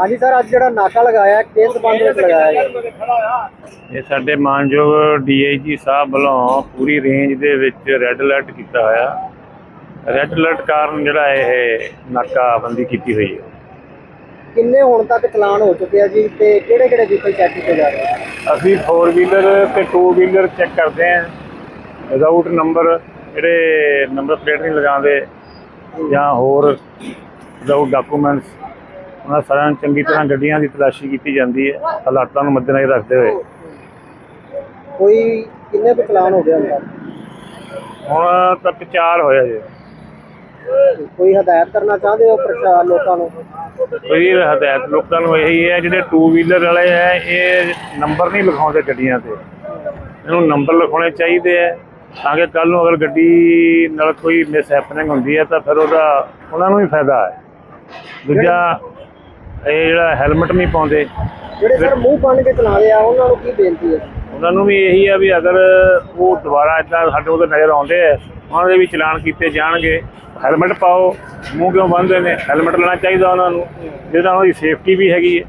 ਹਾਂਜੀ ਸਰ ਅੱਜ ਜਿਹੜਾ ਨਾਕਾ ਲਗਾਇਆ ਕਿਸ ਸੰਬੰਧ ਵਿੱਚ ਲਗਾਇਆ ਇਹ ਸਾਡੇ ਮਾਨਯੋਗ ਡੀਆਈਜੀ ਸਾਹਿਬ ਵੱਲੋਂ ਪੂਰੀ ਰੇਂਜ ਦੇ ਵਿੱਚ ਰੈੱਡ ਅਲਰਟ ਕੀਤਾ ਹੋਇਆ। ਰੈੱਡ ਅਲਰਟ ਕਾਰਨ ਜਿਹੜਾ ਇਹ ਨਾਕਾਬੰਦੀ ਕੀਤੀ ਹੋਈ ਹੈ। ਕਿੰਨੇ ਹੁਣ ਤੱਕ ਚਲਾਨ ਹੋ ਚੁੱਕੇ ਆ ਜੀ ਤੇ ਕਿਹੜੇ ਕਿਹੜੇ ਵਹੀਕਲ ਚੈੱਕ ਕੀਤੇ ਜਾ ਰਹੇ ਆ ਅਸੀਂ 4 ਵੀਲਰ ਤੇ 2 ਵੀਲਰ ਚੈੱਕ ਕਰਦੇ ਆਂ ਵਿਦਆਊਟ ਨੰਬਰ ਜਿਹੜੇ ਨੰਬਰ ਪਲੇਟ ਨਹੀਂ ਲਗਾਉਂਦੇ ਜਾਂ ਹੋਰ ਵਿਦਆਊਟ ਡਾਕੂਮੈਂਟਸ ਉਹਨਾਂ ਸਾਰਿਆਂ ਨੂੰ ਚੰਗੀ ਤਰ੍ਹਾਂ ਗੱਡੀਆਂ ਦੀ ਤਲਾਸ਼ੀ ਕੀਤੀ ਜਾਂਦੀ ਹੈ ਹਾਲਾਤਾਂ ਨੂੰ ਮੱਦੇਨਜ਼ਰ ਰੱਖਦੇ ਹੋਏ। ਕੋਈ ਕਿੰਨੇ ਕੁ ਚਲਾਨ ਹੋ ਗਏ ਹੁਣ? ਤੱਕ ਹੁਣ ਤੱਕ ਚਾਰ ਹੋਇਆ ਜੀ। ਕੋਈ ਹਦਾਇਤ ਕਰਨਾ ਚਾਹੁੰਦੇ ਹੋ ਪ੍ਰਸ਼ਾਸਨ ਲੋਕਾਂ ਨੂੰ? ਕੋਈ ਹਦਾਇਤ ਲੋਕਾਂ ਨੂੰ ਇਹੀ ਹੈ ਜਿਹੜੇ 2 ਵੀਲਰ ਵਾਲੇ ਹੈ ਇਹ ਨੰਬਰ ਨਹੀਂ ਲਿਖਾਉਂਦੇ ਗੱਡੀਆਂ ਤੇ। ਇਹਨੂੰ ਨੰਬਰ ਲਿਖਾਉਣੇ ਚਾਹੀਦੇ ਹੈ ਤਾਂ ਕਿ ਕੱਲ ਨੂੰ ਅਗਰ ਗੱਡੀ ਨਾਲ ਕੋਈ ਮਿਸ ਹੈਪਨਿੰਗ ਹੁੰਦੀ ਹੈ ਤਾਂ ਫਿਰ ਉਹਦਾ ਉਹਨਾਂ ਨੂੰ ਹੀ ਫਾਇਦਾ ਹੈ। ਦੂਜਾ ਇਹ ਜਿਹੜਾ ਹੈਲਮਟ ਨਹੀਂ ਪਾਉਂਦੇ। ਜਿਹੜੇ ਸਰ ਮੂੰਹ ਬੰਨ ਕੇ ਚਲਾਉਂਦੇ ਆ ਉਹਨਾਂ ਨੂੰ ਕੀ ਬੇਨਤੀ ਹੈ? ਉਹਨਾਂ ਨੂੰ ਵੀ ਇਹੀ ਹੈ ਵੀ ਅਗਰ ਉਹ ਦੁਬਾਰਾ ਇਦਾਂ ਸਾਡੇ ਉਹਦੇ ਨਜ਼ਰ ਆਉਂਦੇ ਆ ਉਹਨਾਂ ਦੇ ਵੀ ਚਲਾਨ ਕੀਤੇ ਜਾਣਗੇ। ਹੈਲਮਟ ਪਾਓ ਮੂੰਹ ਕਿਉਂ ਬੰਨ੍ਹਦੇ ਨੇ? ਹੈਲਮਟ ਲੈਣਾ ਚਾਹੀਦਾ ਉਹਨਾਂ ਨੂੰ। ਜਿਹਦੇ ਨਾਲ ਉਹਨਾਂ ਦੀ ਸੇਫਟੀ ਵੀ ਹੈਗੀ ਹੈ।